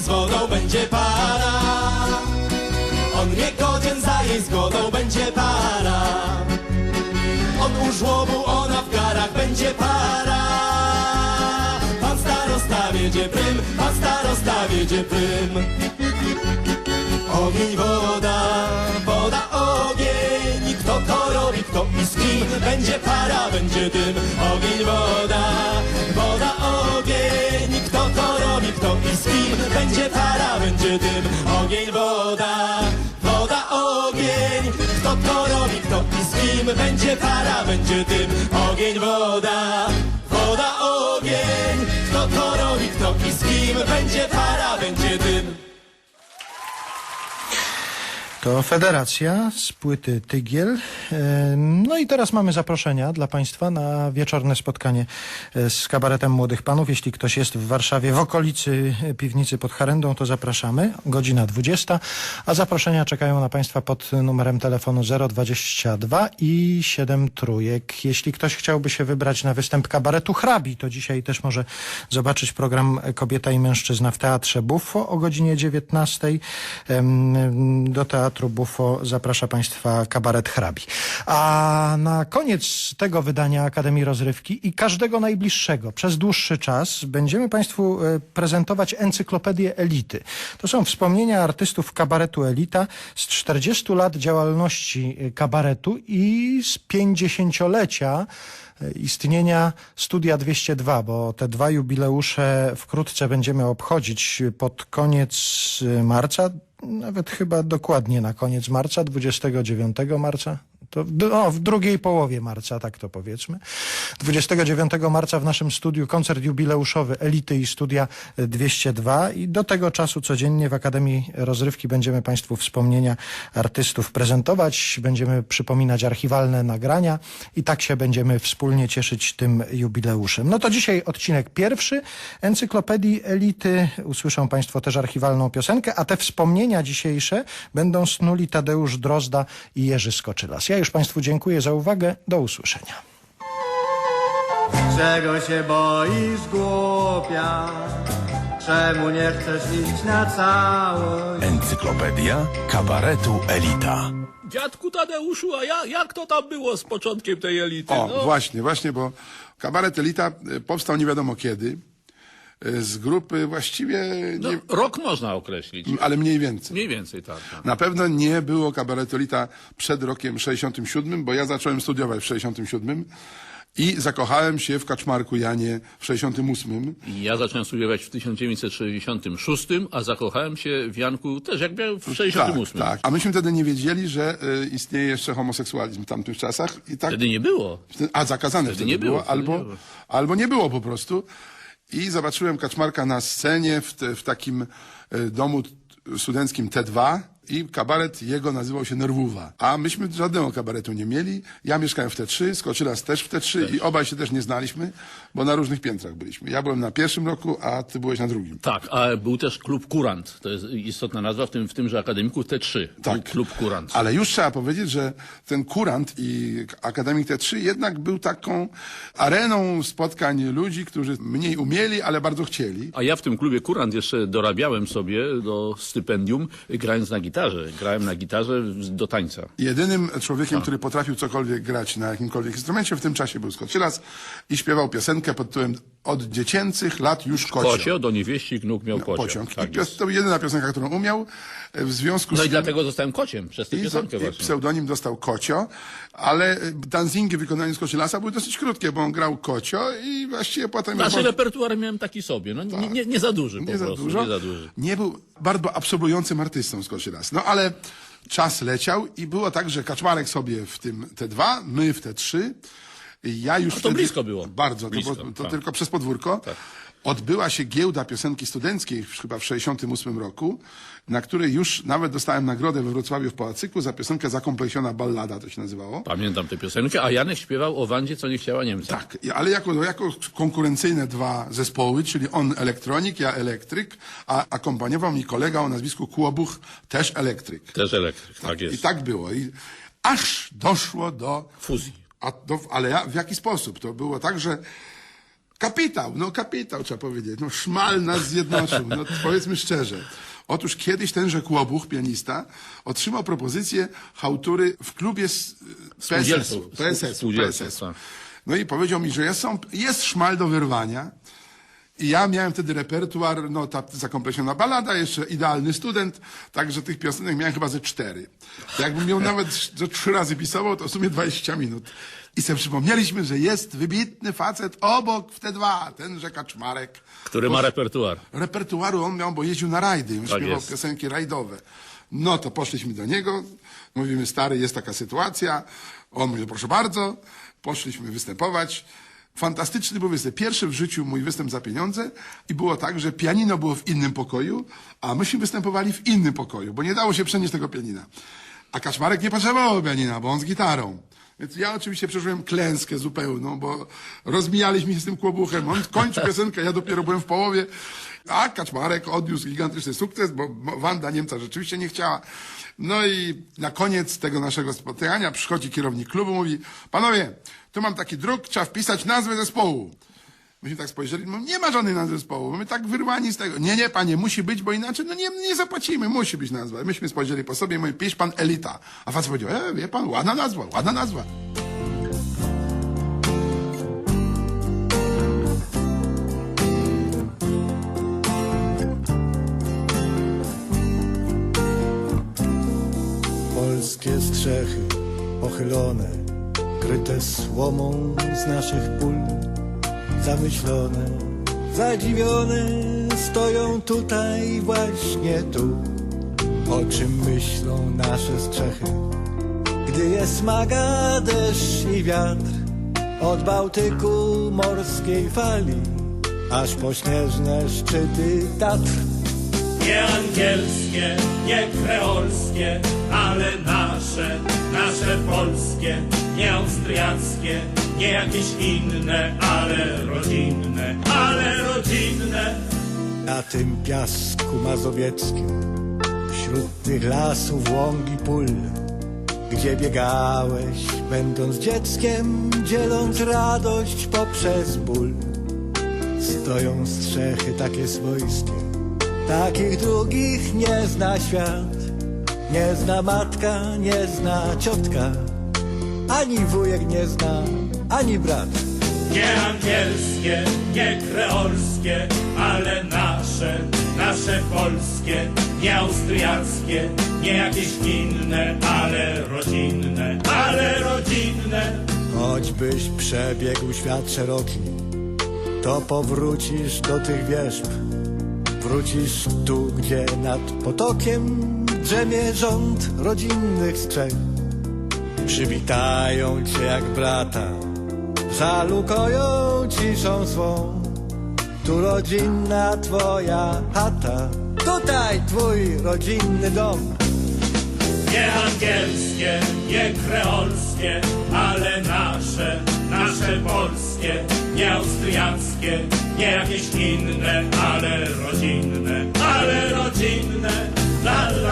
z wodą będzie para. On nie godzien za jej zgodą będzie para. On u żłobu, ona w garach będzie para. Pan starosta wiedzie prym, pan starosta wiedzie prym. Ogień, woda, woda, ogień. Kto i z kim? Będzie para, będzie dym. Ogień, woda, woda, ogień. Kto to robi, kto i z kim? Będzie para, będzie dym. Ogień, woda, woda, ogień. Kto to robi, kto i z kim? Będzie para, będzie dym. Ogień, woda, woda, ogień. Kto to robi, kto i z kim? Będzie para, będzie dym. To Federacja z płyty Tygiel. E, No i teraz mamy zaproszenia dla Państwa na wieczorne spotkanie e, z kabaretem Młodych Panów. Jeśli ktoś jest w Warszawie, w okolicy e, piwnicy pod Harendą, to zapraszamy. Godzina 20. A zaproszenia czekają na Państwa pod numerem telefonu 022 i 7 trójek. Jeśli ktoś chciałby się wybrać na występ kabaretu Hrabi, to dzisiaj też może zobaczyć program Kobieta i Mężczyzna w Teatrze Buffo o godzinie 19. Em, Do Teatru Buffo zaprasza Państwa kabaret Hrabi. A na koniec tego wydania Akademii Rozrywki i każdego najbliższego przez dłuższy czas będziemy Państwu e, prezentować encyklopedię Elity. To są wspomnienia artystów kabaretu Elita z 40 lat działalności e, kabaretu i z 50-lecia e, istnienia Studia 202, bo te dwa jubileusze wkrótce będziemy obchodzić pod koniec marca, nawet chyba dokładnie na koniec marca, 29 marca. To w, no, w drugiej połowie marca, tak to powiedzmy. 29 marca w naszym studiu koncert jubileuszowy Elity i Studia 202 i do tego czasu codziennie w Akademii Rozrywki będziemy Państwu wspomnienia artystów prezentować, będziemy przypominać archiwalne nagrania i tak się będziemy wspólnie cieszyć tym jubileuszem. No to dzisiaj odcinek pierwszy Encyklopedii Elity. Usłyszą Państwo też archiwalną piosenkę, a te wspomnienia dzisiejsze będą snuli Tadeusz Drozda i Jerzy Skoczylas. Ja już Państwu dziękuję za uwagę. Do usłyszenia. Czego się boisz, głupia? Czemu nie chcesz iść na całość? Encyklopedia kabaretu Elita. Dziadku Tadeuszu, a ja, jak to tam było z początkiem tej elity? O, No, właśnie, właśnie, bo kabaret Elita e, powstał nie wiadomo kiedy, z grupy właściwie, no, nie, rok można określić. ale mniej więcej. Mniej więcej tak. tak. Na pewno nie było kabaretu Elita przed rokiem 67, bo ja zacząłem studiować w 67 i zakochałem się w Kaczmarku Janie w 68. I Ja zacząłem studiować w 1966, a zakochałem się w Janku też jak miałem w 68. Tak, tak. A myśmy wtedy nie wiedzieli, że e, istnieje jeszcze homoseksualizm w tamtych czasach. I tak, Wtedy nie było. A zakazane wtedy, nie było, było, wtedy albo, nie było. albo nie było po prostu. I zobaczyłem Kaczmarka na scenie w, te, w takim e, domu studenckim T2 i kabaret jego nazywał się Nerwuwa. A myśmy żadnego kabaretu nie mieli. Ja mieszkałem w T3, Skoczylas też w T3 i obaj się też nie znaliśmy, bo na różnych piętrach byliśmy. Ja byłem na pierwszym roku, a ty byłeś na drugim. Tak, a był też klub Kurant. To jest istotna nazwa w tym, w tymże akademiku T3. Tak. Klub Kurant. Ale już trzeba powiedzieć, że ten kurant i Akademik T3 jednak był taką areną spotkań ludzi, którzy mniej umieli, ale bardzo chcieli. A ja w tym klubie Kurant jeszcze dorabiałem sobie do stypendium, grając na gitarze. Grałem na gitarze do tańca. Jedynym człowiekiem, który potrafił cokolwiek grać na jakimkolwiek instrumencie w tym czasie był Skoczylas i śpiewał piosenkę pod tytułem Od dziecięcych lat już kocio. Kocio, do niewieścik nóg miał kocio. Pociąg. Tak I pios- to jedyna piosenka, którą umiał. e, W związku No z i tym... dlatego zostałem kociem przez tę piosenkę i właśnie. pseudonim dostał Kocio, ale e, danzingi w wykonaniu Skoczylasa były dosyć krótkie, bo on grał Kocio i właściwie potem... Znaczy on- repertuar miałem taki sobie, no nie, nie, nie za duży po nie za prostu, dużo. nie za duży. Nie był bardzo absorbującym artystą Skoczylas. No ale czas leciał i było tak, że Kaczmarek sobie w tym T2, my w T3. Ja już to wtedy, blisko było. Bardzo, Blisko, to, było, to tak. tylko przez podwórko. Odbyła się giełda piosenki studenckiej chyba w 68 roku, na której już nawet dostałem nagrodę we Wrocławiu w Pałacyku za piosenkę Zakomplejsiona Ballada, to się nazywało. Pamiętam tę piosenkę, a Janek śpiewał o Wandzie, co nie chciała Niemca. Tak, ale jako, jako konkurencyjne dwa zespoły, czyli on elektronik, ja elektryk, a akompaniował mi kolega o nazwisku Kłobuch, też elektryk. Też elektryk, tak, jest. I tak było. I aż doszło do... Fuzji. A do ale ja, w jaki sposób? To było tak, że Kapitał, no kapitał trzeba powiedzieć. No szmal nas zjednoczył, no powiedzmy szczerze. Otóż kiedyś tenże Kłobuch, pianista, otrzymał propozycję hałtury w klubie PSS-u. PSS-u. tak. No i powiedział mi, że jest, są, jest szmal do wyrwania. I ja miałem wtedy repertuar, no ta zakomplesiona balada, jeszcze idealny student, także tych piosenek miałem chyba ze cztery. Jakbym miał nawet ze trzy razy pisował, to w sumie 20 minut. I sobie przypomnieliśmy, że jest wybitny facet obok w te dwa, tenże Kaczmarek. Który ma repertuar. Repertuaru on miał, bo jeździł na rajdy, on Tak śpiewał jest. piosenki rajdowe. No to poszliśmy do niego, mówimy, stary, jest taka sytuacja. On mówi, proszę bardzo, poszliśmy występować. Fantastyczny był występ. Pierwszy w życiu mój występ za pieniądze i było tak, że pianino było w innym pokoju, a myśmy występowali w innym pokoju, bo nie dało się przenieść tego pianina. A Kaczmarek nie potrzebował pianina, bo on z gitarą. Więc ja oczywiście przeżyłem klęskę zupełną, bo rozmijaliśmy się z tym kłobuchem. On kończył piosenkę, ja dopiero byłem w połowie. A Kaczmarek odniósł gigantyczny sukces, bo Wanda Niemca rzeczywiście nie chciała. No i na koniec tego naszego spotkania przychodzi kierownik klubu, mówi, panowie, tu mam taki druk, trzeba wpisać nazwę zespołu. Myśmy tak spojrzeli, no nie ma żadnej nazwy zespołu, my tak wyrwani z tego. Nie, nie, panie, musi być, bo inaczej, no nie, nie zapłacimy, musi być nazwa. Myśmy spojrzeli po sobie i mówię, pisz pan Elita. A facet powiedział, e, wie pan, ładna nazwa, ładna nazwa. Polskie strzechy pochylone, kryte słomą z naszych pól, zamyślone, zadziwione, stoją tutaj, właśnie tu. O czym myślą nasze strzechy, gdy jest smaga, deszcz i wiatr, od Bałtyku morskiej fali, aż po śnieżne szczyty Tatr. Nie angielskie, nie kreolskie, ale nasze, nasze polskie, nie austriackie, nie jakieś inne, ale rodzinne, ale rodzinne. Na tym piasku mazowieckim, wśród tych lasów łąk i pól, gdzie biegałeś, będąc dzieckiem, dzieląc radość poprzez ból. Stoją strzechy takie swojskie, takich drugich nie zna świat. Nie zna matka, nie zna ciotka, ani wujek nie zna, ani brat. Nie angielskie, nie kreolskie, ale nasze, nasze polskie, nie austriackie, nie jakieś inne, ale rodzinne, ale rodzinne. Choćbyś przebiegł świat szeroki, to powrócisz do tych wierzb. Wrócisz tu, gdzie nad potokiem drzemie rząd rodzinnych strzech. Przywitają cię jak brata, zalukoją ciszą swą. Tu rodzinna twoja chata, tutaj twój rodzinny dom. Nie angielskie, nie kreolskie, ale nasze, nasze polskie, nie austriackie, nie jakieś inne, ale rodzinne, ale rodzinne, la la.